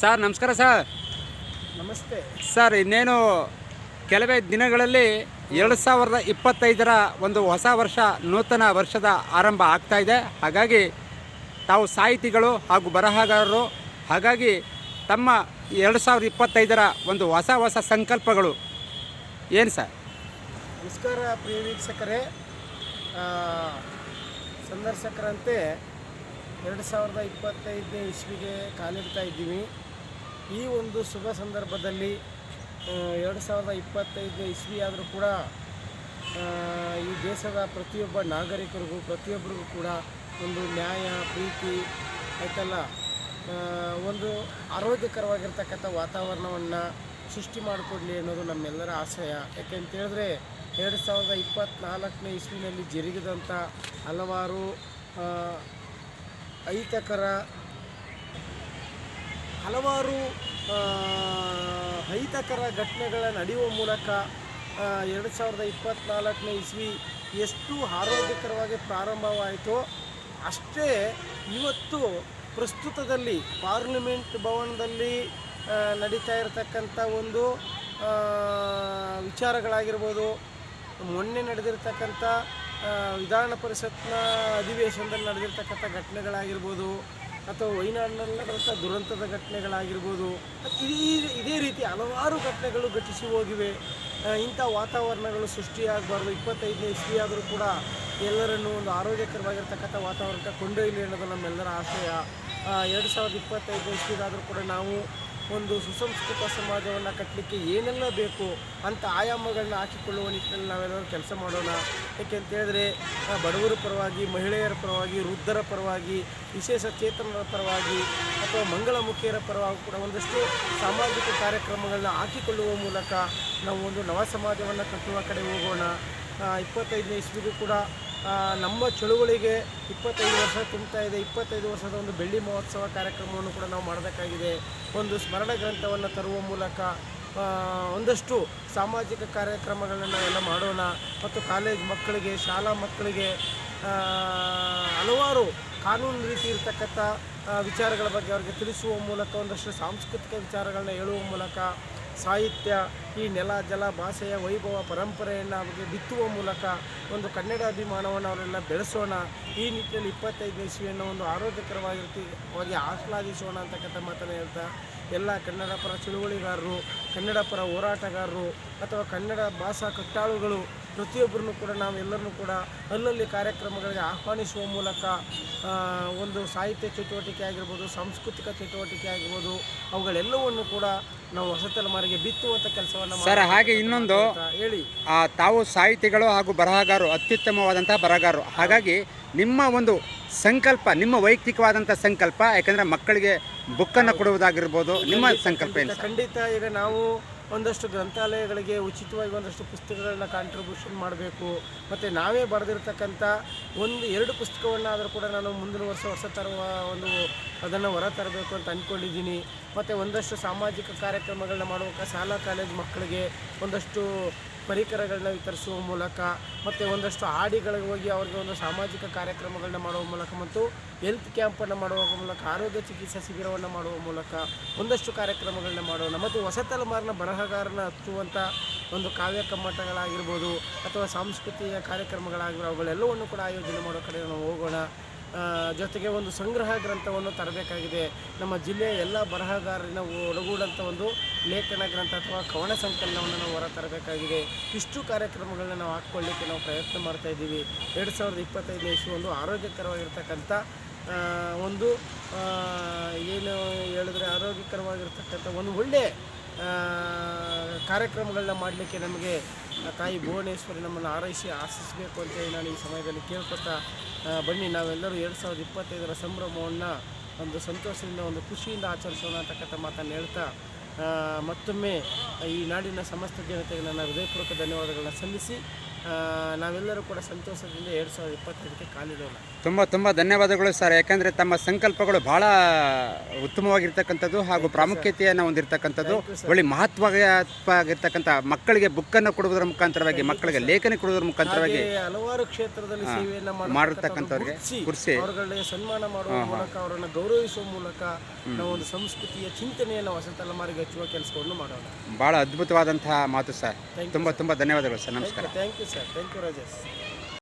Sir ನಮಸ್ಕಾರ sir. ನಮಸ್ತೆ. Sir ಇನ್ನೇನು ಕೆಲವೇ ದಿನಗಳಲ್ಲಿ ಎರಡು ಸಾವಿರದ ಇಪ್ಪತ್ತೈದರ ಒಂದು ಹೊಸ ವರ್ಷ ನೂತನ ವರ್ಷದ ಆರಂಭ ಆಗ್ತಾ ಇದೆ. ಹಾಗಾಗಿ ತಾವು ಸಾಹಿತಿಗಳು ಹಾಗೂ ಬರಹಗಾರರು ಹಾಗಾಗಿ ತಮ್ಮ ಎರಡು ಸಾವಿರದ ಇಪ್ಪತ್ತೈದರ ಒಂದು ಹೊಸ ಹೊಸ ಸಂಕಲ್ಪಗಳು ಏನು ಸರ್? ನಮಸ್ಕಾರ ಪ್ರಿಯ ವೀಕ್ಷಕರೇ. ಸಂದರ್ಶಕರಂತೆ ಎರಡು ಸಾವಿರದ ಇಪ್ಪತ್ತೈದನೇ ಇಸ್ವಿಗೆ ಕಾಲಿಡ್ತಾ ಇದ್ದೀವಿ ಈ ಒಂದು ಶುಭ ಸಂದರ್ಭದಲ್ಲಿ ಎರಡು ಸಾವಿರದ ಇಪ್ಪತ್ತೈದು ಇಸ್ವಿ ಆದರೂ ಕೂಡ ಈ ದೇಶದ ಪ್ರತಿಯೊಬ್ಬ ನಾಗರಿಕರಿಗೂ, ಪ್ರತಿಯೊಬ್ಬರಿಗೂ ಕೂಡ ಒಂದು ನ್ಯಾಯ, ಪ್ರೀತಿ ಆಯ್ತಲ್ಲ? ಒಂದು ಆರೋಗ್ಯಕರವಾಗಿರ್ತಕ್ಕಂಥ ವಾತಾವರಣವನ್ನು ಸೃಷ್ಟಿ ಮಾಡಿಕೊಡ್ಲಿ ಅನ್ನೋದು ನಮ್ಮೆಲ್ಲರ ಆಶಯ. ಯಾಕೆಂತ ಹೇಳಿದ್ರೆ, ಎರಡು ಸಾವಿರದ ಇಪ್ಪತ್ತ್ನಾಲ್ಕನೇ ಇಸ್ವಿನಲ್ಲಿ ಜರುಗಿದಂಥ ಹಲವಾರು ಅಹಿತಕರ ಹಲವಾರು ಅಹಿತಕರ ಘಟನೆಗಳ ನಡೆಯುವ ಮೂಲಕ ಎರಡು ಸಾವಿರದ ಇಪ್ಪತ್ತ್ನಾಲ್ಕನೇ ಇಸ್ವಿ ಎಷ್ಟು ಆರೋಗ್ಯಕರವಾಗಿ ಪ್ರಾರಂಭವಾಯಿತೋ ಅಷ್ಟೇ ಇವತ್ತು ಪ್ರಸ್ತುತದಲ್ಲಿ ಪಾರ್ಲಿಮೆಂಟ್ ಭವನದಲ್ಲಿ ನಡೀತಾ ಇರತಕ್ಕಂಥ ಒಂದು ವಿಚಾರಗಳಾಗಿರ್ಬೋದು, ಮೊನ್ನೆ ನಡೆದಿರ್ತಕ್ಕಂಥ ವಿಧಾನ ಪರಿಷತ್ನ ಅಧಿವೇಶನದಲ್ಲಿ ನಡೆದಿರ್ತಕ್ಕಂಥ ಘಟನೆಗಳಾಗಿರ್ಬೋದು ಅಥವಾ ವೈನಾಡಿನಲ್ಲಿ ನಡೆದಂಥ ದುರಂತದ ಘಟನೆಗಳಾಗಿರ್ಬೋದು, ಇದೇ ಇದೇ ರೀತಿ ಹಲವಾರು ಘಟನೆಗಳು ಘಟಿಸಿ ಹೋಗಿವೆ. ಇಂಥ ವಾತಾವರಣಗಳು ಸೃಷ್ಟಿಯಾಗಬಾರ್ದು. ಇಪ್ಪತ್ತೈದನೇ ಇಸ್ವಿ ಆದರೂ ಕೂಡ ಎಲ್ಲರನ್ನು ಒಂದು ಆರೋಗ್ಯಕರವಾಗಿರ್ತಕ್ಕಂಥ ವಾತಾವರಣಕ್ಕೆ ಕೊಂಡೊಯ್ಯಲಿ ಅನ್ನೋದು ನಮ್ಮೆಲ್ಲರ ಆಶಯ. ಎರಡು ಸಾವಿರದ ಇಪ್ಪತ್ತೈದನೇ ಇಸ್ವಿಗಾದರೂ ಕೂಡ ನಾವು ಒಂದು ಸುಸಂಸ್ಕೃತ ಸಮಾಜವನ್ನು ಕಟ್ಟಲಿಕ್ಕೆ ಏನೆಲ್ಲ ಬೇಕು ಅಂತ ಆಯಾಮಗಳನ್ನ ಹಾಕಿಕೊಳ್ಳುವ ನಿಟ್ಟಿನಲ್ಲಿ ನಾವೆಲ್ಲರೂ ಕೆಲಸ ಮಾಡೋಣ. ಯಾಕೆಂತ ಹೇಳಿದ್ರೆ ಬಡವರ ಪರವಾಗಿ, ಮಹಿಳೆಯರ ಪರವಾಗಿ, ವೃದ್ಧರ ಪರವಾಗಿ, ವಿಶೇಷ ಚೇತನರ ಪರವಾಗಿ ಅಥವಾ ಮಂಗಳಮುಖಿಯರ ಪರವಾಗಿ ಕೂಡ ಒಂದಷ್ಟು ಸಾಮಾಜಿಕ ಕಾರ್ಯಕ್ರಮಗಳನ್ನ ಹಾಕಿಕೊಳ್ಳುವ ಮೂಲಕ ನಾವು ಒಂದು ನವ ಸಮಾಜವನ್ನು ಕಟ್ಟುವ ಕಡೆ ಹೋಗೋಣ. ಇಪ್ಪತ್ತೈದನೇ ಇಸ್ವಿಗೂ ಕೂಡ ನಮ್ಮ ಚಳುವಳಿಗೆ ಇಪ್ಪತ್ತೈದು ವರ್ಷ ತುಂಬ್ತಾ ಇದೆ. ಇಪ್ಪತ್ತೈದು ವರ್ಷದ ಒಂದು ಬೆಳ್ಳಿ ಮಹೋತ್ಸವ ಕಾರ್ಯಕ್ರಮವನ್ನು ಕೂಡ ನಾವು ಮಾಡಬೇಕಾಗಿದೆ. ಒಂದು ಸ್ಮರಣ ಗ್ರಂಥವನ್ನು ತರುವ ಮೂಲಕ ಒಂದಷ್ಟು ಸಾಮಾಜಿಕ ಕಾರ್ಯಕ್ರಮಗಳನ್ನು ನಾವೆಲ್ಲ ಮಾಡೋಣ. ಮತ್ತು ಕಾಲೇಜ್ ಮಕ್ಕಳಿಗೆ, ಶಾಲಾ ಮಕ್ಕಳಿಗೆ ಹಲವಾರು ಕಾನೂನು ರೀತಿ ಇರತಕ್ಕಂಥ ವಿಚಾರಗಳ ಬಗ್ಗೆ ಅವರಿಗೆ ತಿಳಿಸುವ ಮೂಲಕ, ಒಂದಷ್ಟು ಸಾಂಸ್ಕೃತಿಕ ವಿಚಾರಗಳನ್ನ ಹೇಳುವ ಮೂಲಕ ಸಾಹಿತ್ಯ, ಈ ನೆಲ, ಜಲ, ಭಾಷೆಯ ವೈಭವ, ಪರಂಪರೆಯನ್ನು ಅವರಿಗೆ ಬಿತ್ತುವ ಮೂಲಕ ಒಂದು ಕನ್ನಡ ಅಭಿಮಾನವನ್ನು ಅವರೆಲ್ಲ ಬೆಳೆಸೋಣ, ಈ ನಿಟ್ಟಿನಲ್ಲಿ ಇಪ್ಪತ್ತೈದು ಇಸ್ವಿಯನ್ನು ಒಂದು ಆರೋಗ್ಯಕರವಾಗಿರ್ತಿ, ಅವರಿಗೆ ಆಹ್ಲಾದಿಸೋಣ ಅಂತಕ್ಕಂಥ ಮಾತನ್ನು ಹೇಳ್ತಾ, ಎಲ್ಲ ಕನ್ನಡ ಪರ ಚಳುವಳಿಗಾರರು, ಕನ್ನಡ ಪರ ಹೋರಾಟಗಾರರು, ಅಥವಾ ಕನ್ನಡ ಭಾಷಾ ಕಟ್ಟಾಳುಗಳು ಪ್ರತಿಯೊಬ್ಬರನ್ನು ಕೂಡ ನಾವೆಲ್ಲರನ್ನೂ ಕೂಡ ಅಲ್ಲಲ್ಲಿ ಕಾರ್ಯಕ್ರಮಗಳಿಗೆ ಆಹ್ವಾನಿಸುವ ಮೂಲಕ ಒಂದು ಸಾಹಿತ್ಯ ಚಟುವಟಿಕೆ ಆಗಿರ್ಬೋದು ಸಾಂಸ್ಕೃತಿಕ ಚಟುವಟಿಕೆ ಆಗಿರ್ಬೋದು ಅವುಗಳೆಲ್ಲವನ್ನು ಕೂಡ ನಾವು ಹೊಸ ತಲೆಮಾರಿಗೆ ಬಿತ್ತುವಂಥ ಕೆಲಸವನ್ನು ಸರ್ ಹಾಗೆ ಇನ್ನೊಂದು ಹೇಳಿ. ಆ, ತಾವು ಸಾಹಿತಿಗಳು ಹಾಗೂ ಬರಹಗಾರರು ಅತ್ಯುತ್ತಮವಾದಂತಹ ಬರಹಗಾರರು. ಹಾಗಾಗಿ ನಿಮ್ಮ ಒಂದು ಸಂಕಲ್ಪ ನಿಮ್ಮ ವೈಯಕ್ತಿಕವಾದಂಥ ಸಂಕಲ್ಪ ಯಾಕಂದರೆ ಮಕ್ಕಳಿಗೆ ಬುಕ್ಕನ್ನು ಕೊಡುವುದಾಗಿರ್ಬೋದು ನಿಮ್ಮ ಸಂಕಲ್ಪ ಏನು? ಖಂಡಿತ. ಈಗ ನಾವು ಒಂದಷ್ಟು ಗ್ರಂಥಾಲಯಗಳಿಗೆ ಉಚಿತವಾಗಿ ಒಂದಷ್ಟು ಪುಸ್ತಕಗಳನ್ನ ಕಾಂಟ್ರಿಬ್ಯೂಷನ್ ಮಾಡಬೇಕು. ಮತ್ತು ನಾವೇ ಬರೆದಿರ್ತಕ್ಕಂಥ ಒಂದು, ಎರಡು ಪುಸ್ತಕವನ್ನಾದರೂ ಕೂಡ ನಾನು ಮುಂದಿನ ವರ್ಷ ವರ್ಷ ತರುವ ಒಂದು ಅದನ್ನು ಹೊರ ತರಬೇಕು ಅಂತ ಅಂದ್ಕೊಂಡಿದ್ದೀನಿ ಮತ್ತು ಒಂದಷ್ಟು ಸಾಮಾಜಿಕ ಕಾರ್ಯಕ್ರಮಗಳನ್ನ ಮಾಡುವಾಗ ಶಾಲಾ, ಕಾಲೇಜ್ ಮಕ್ಕಳಿಗೆ ಒಂದಷ್ಟು ಪರಿಕರಗಳನ್ನ ವಿತರಿಸುವ ಮೂಲಕ ಮತ್ತು ಒಂದಷ್ಟು ಹಾಡಿಗಳಿಗೆ ಹೋಗಿ ಅವರಿಗೆ ಒಂದು ಸಾಮಾಜಿಕ ಕಾರ್ಯಕ್ರಮಗಳನ್ನ ಮಾಡುವ ಮೂಲಕ ಮತ್ತು ಹೆಲ್ತ್ ಕ್ಯಾಂಪನ್ನು ಮಾಡುವ ಮೂಲಕ, ಆರೋಗ್ಯ ಚಿಕಿತ್ಸಾ ಶಿಬಿರವನ್ನು ಮಾಡುವ ಮೂಲಕ ಒಂದಷ್ಟು ಕಾರ್ಯಕ್ರಮಗಳನ್ನ ಮಾಡೋಣ. ಮತ್ತು ಹೊಸ ತಲೆಮಾರಿನ ಬರಹಗಾರನ ಹತ್ತುವಂಥ ಒಂದು ಕಾವ್ಯ ಕಮ್ಮಟಗಳಾಗಿರ್ಬೋದು ಅಥವಾ ಸಾಂಸ್ಕೃತಿಕ ಕಾರ್ಯಕ್ರಮಗಳಾಗಿರೋ ಅವುಗಳೆಲ್ಲವನ್ನು ಕೂಡ ಆಯೋಜನೆ ಮಾಡೋ ಕಡೆ ನಾವು ಹೋಗೋಣ. ಜೊತೆಗೆ ಒಂದು ಸಂಗ್ರಹ ಗ್ರಂಥವನ್ನು ತರಬೇಕಾಗಿದೆ. ನಮ್ಮ ಜಿಲ್ಲೆಯ ಎಲ್ಲ ಬರಹಗಾರರಿನ ಒಡಗೂಡಂಥ ಒಂದು ಲೇಖನ ಗ್ರಂಥ ಅಥವಾ ಕವನ ಸಂಕಲನವನ್ನು ನಾವು ಹೊರ ತರಬೇಕಾಗಿದೆ. ಇಷ್ಟು ಕಾರ್ಯಕ್ರಮಗಳನ್ನ ನಾವು ಹಾಕ್ಕೊಳ್ಳಿಕ್ಕೆ ನಾವು ಪ್ರಯತ್ನ ಮಾಡ್ತಾ ಇದ್ದೀವಿ. ಎರಡು ಸಾವಿರದ ಇಪ್ಪತ್ತೈದನೇ ಇಸು ಒಂದು ಆರೋಗ್ಯಕರವಾಗಿರ್ತಕ್ಕಂಥ ಒಂದು ಏನು ಹೇಳಿದ್ರೆ ಆರೋಗ್ಯಕರವಾಗಿರ್ತಕ್ಕಂಥ ಒಂದು ಒಳ್ಳೆಯ ಕಾರ್ಯಕ್ರಮಗಳನ್ನ ಮಾಡಲಿಕ್ಕೆ ನಮಗೆ ತಾಯಿ ಭುವನೇಶ್ವರಿ ನಮ್ಮನ್ನು ಆರೈಸಿ ಆಶಿಸಬೇಕು ಅಂತೇಳಿ ನಾನು ಈ ಸಮಯದಲ್ಲಿ ಕೇಳ್ಕೊತಾ ಬನ್ನಿ, ನಾವೆಲ್ಲರೂ ಎರಡು ಸಾವಿರದ ಇಪ್ಪತ್ತೈದರ ಸಂಭ್ರಮವನ್ನು ಒಂದು ಸಂತೋಷದಿಂದ, ಒಂದು ಖುಷಿಯಿಂದ ಆಚರಿಸೋಣ ಅಂತಕ್ಕಂಥ ಮಾತನ್ನು ಹೇಳ್ತಾ ಮತ್ತೊಮ್ಮೆ ಈ ನಾಡಿನ ಸಮಸ್ತ ಜನತೆಗೆ ನನ್ನ ಹೃದಯಪೂರ್ವಕ ಧನ್ಯವಾದಗಳನ್ನ ಸಲ್ಲಿಸಿ ನಾವೆಲ್ಲರೂ ಕೂಡ ಸಂತೋಷದಿಂದ ಎರಡು ಸಾವಿರದ ಇಪ್ಪತ್ತೈದಕ್ಕೆ ಕಾಲಿಡೋಣ. ತುಂಬ ತುಂಬ ಧನ್ಯವಾದಗಳು ಸರ್. ಯಾಕಂದರೆ ತಮ್ಮ ಸಂಕಲ್ಪಗಳು ಭಾಳ ಉತ್ತಮವಾಗಿರ್ತಕ್ಕಂಥದ್ದು ಹಾಗೂ ಪ್ರಾಮುಖ್ಯತೆಯನ್ನು ಹೊಂದಿರತಕ್ಕಂಥದ್ದು ಒಳ್ಳೆ ಮಹತ್ವಾಗಿರ್ತಕ್ಕಂಥ ಮಕ್ಕಳಿಗೆ ಬುಕ್ಕನ್ನು ಕೊಡುವುದರ ಮುಖಾಂತರವಾಗಿ ಮಕ್ಕಳಿಗೆ ಲೇಖನ ಕೊಡುವುದರ ಮುಖಾಂತರವಾಗಿ ಹಲವಾರು ಕ್ಷೇತ್ರದಲ್ಲಿ ಸೇವೆಯನ್ನ ಮಾಡಿರ್ತಕ್ಕಂಥವ್ರಿಗೆ ಕುರ್ಸಿ ಅವರುಗಳಿಗೆ ಸನ್ಮಾನ ಮಾಡುವ ಮೂಲಕ ಅವರನ್ನು ಗೌರವಿಸುವ ಮೂಲಕ ನಾವು ಒಂದು ಸಂಸ್ಕೃತಿಯ ಚಿಂತನೆಯನ್ನು ಹೊಸ ತಲೆಮಾರಿಗೆ ಹಚ್ಚುವ ಕೆಲಸವನ್ನು ಮಾಡೋಣ. ಭಾಳ ಅದ್ಭುತವಾದಂತಹ ಮಾತು ಸರ್ ತುಂಬ ತುಂಬ ಧನ್ಯವಾದಗಳು ಸರ್ ನಮಸ್ಕಾರ. Thank you sir thank you Rajesh